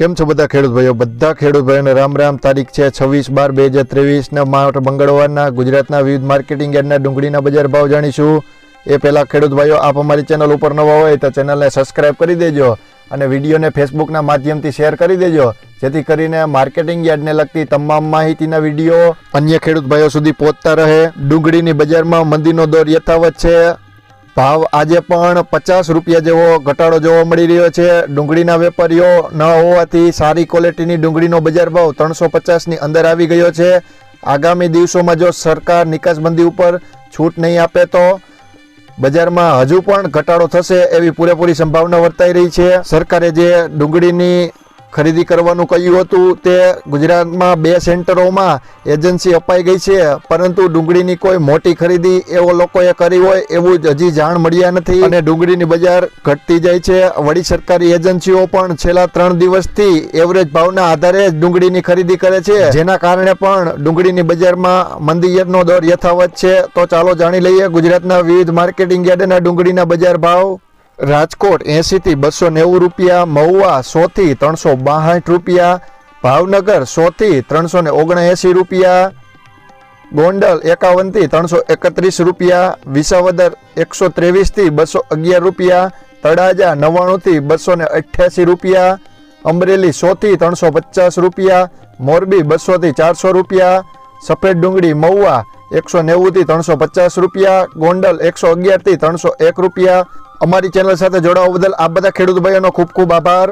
કેમ છો બધા ખેડૂત ભાઈઓ? બધા ખેડૂત ભાઈઓને રામ રામ. તારીખ છે છવ્વીસ બાર બે હજાર ત્રેવીસના મંગળવારના. ગુજરાતના વિવિધ માર્કેટિંગ યાર્ડના ડુંગળીના બજાર ભાવ જાણીશું. એ પહેલાં ખેડૂત ભાઈઓ, આપ અમારી ચેનલ ઉપર નવા હોય તો ચેનલને સબસ્ક્રાઇબ કરી દેજો અને વિડીયોને ફેસબુકના માધ્યમથી શેર કરી દેજો. જેથી કરીને માર્કેટિંગ યાર્ડને લગતી તમામ માહિતીના વીડિયો અન્ય ખેડૂત ભાઈઓ સુધી પહોંચતા રહે. ડુંગળીની બજારમાં મંદીનો દોર યથાવત છે. ભાવ આજે પણ પચાસ રૂપિયા જેવો ઘટાડો જોવા મળી રહ્યો છે. ડુંગળીના વેપારીઓ ન હોવાથી સારી ક્વોલિટીની ડુંગળીનો બજાર ભાવ ત્રણસો પચાસની અંદર આવી ગયો છે. આગામી દિવસોમાં જો સરકાર નિકાસબંધી ઉપર છૂટ નહીં આપે તો બજારમાં હજુ પણ ઘટાડો થશે એવી પૂરેપૂરી સંભાવના વર્તાઈ રહી છે. સરકારે જે ડુંગળીની ખરીદી કરવાનું કહ્યું હતું તે ગુજરાતમાં બે સેન્ટરોમાં એજન્સી અપાઈ ગઈ છે, પરંતુ ડુંગળીની કોઈ મોટી ખરીદી એવો લોકોએ કરી હોય એવું જ હજી જાણ મળ્યા નથી. અને ડુંગળીની બજાર ઘટતી જાય છે. વડી સરકારી એજન્સીઓ પણ છેલ્લા ત્રણ દિવસથી એવરેજ ભાવના આધારે જ ડુંગળીની ખરીદી કરે છે. જેના કારણે પણ ડુંગળીની બજારમાં મંદિરનો દોર યથાવત છે. તો ચાલો જાણી લઈએ ગુજરાતના વિવિધ માર્કેટિંગ યાર્ડના ડુંગળીના બજાર ભાવ. રાજકોટ એંસીથી બસો નેવું રૂપિયા, મહુવા સો થી ત્રણસો બાસઠ રૂપિયા, ભાવનગર સો થી ત્રણસો ને ઓગણએંસી રૂપિયા, ગોંડલ એકાવનથી ત્રણસો એકત્રીસ રૂપિયા, વિસાવદર એકસો ત્રેવીસથી બસો અગિયાર રૂપિયા, તળાજા નવ્વાણું થી બસો ને અઠ્યાસી રૂપિયા, અમરેલી સો થી ત્રણસો પચાસ રૂપિયા, મોરબી બસો થી ચારસો રૂપિયા, સફેદ ડુંગળી મહુવા એકસો નેવું થી ત્રણસો પચાસ રૂપિયા, ગોંડલ એકસો અગિયારથી ત્રણસો એક રૂપિયા અમારી ચેનલ સાથે જોડાવા બદલ આ બધા ખેડૂત ભાઈઓનો ખૂબ ખૂબ આભાર.